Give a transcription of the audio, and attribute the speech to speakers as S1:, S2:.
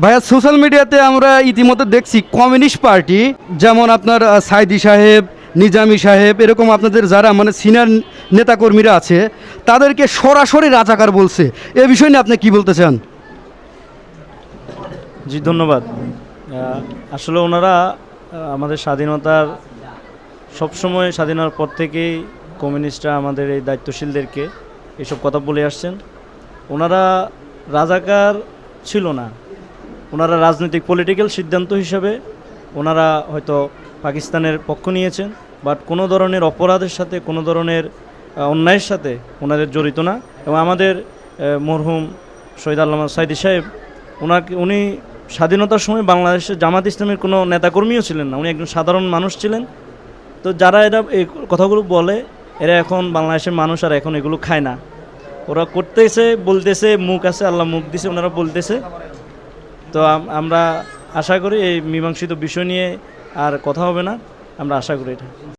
S1: ভাইয়া সোশ্যাল মিডিয়াতে আমরা ইতিমধ্যে দেখছি কমিউনিস্ট পার্টি, যেমন আপনার সাইদি সাহেব, নিজামি সাহেব, এরকম আপনাদের যারা মানে সিনিয়র নেতাকর্মীরা আছে, তাদেরকে সরাসরি রাজাকার বলছে। এ বিষয় নিয়ে আপনি কি বলতে চান?
S2: জি, ধন্যবাদ। আসলে ওনারা আমাদের স্বাধীনতার, সবসময় স্বাধীনতার পর থেকেই কমিউনিস্টরা আমাদের এই দায়িত্বশীলদেরকে এসব কথা বলে আসছেন। ওনারা রাজাকার ছিল না। ওনারা রাজনৈতিক পলিটিক্যাল সিদ্ধান্ত হিসাবে ওনারা হয়তো পাকিস্তানের পক্ষ নিয়েছেন বাট কোনো ধরনের অপরাধের সাথে, কোনো ধরনের অন্যায়ের সাথে ওনাদের জড়িত না। এবং আমাদের মরহুম শহীদ আল্লামা সাইদি সাহেব, ওনাকে, উনি স্বাধীনতার সময় বাংলাদেশের জামাত ইসলামের কোনো নেতাকর্মীও ছিলেন না, উনি একজন সাধারণ মানুষ ছিলেন। তো যারা এরা এই কথাগুলো বলে, এরা এখন বাংলাদেশের মানুষ আর এখন এগুলো খায় না। ওরা করতেছে, বলতেছে, মুখ আছে, আল্লাহ মুখ দিছে, ওনারা বলতেছে। তো আমরা আশা করি এই মীমাংসিত বিষয় নিয়ে আর কথা হবে না। আমরা আশা করি এটা।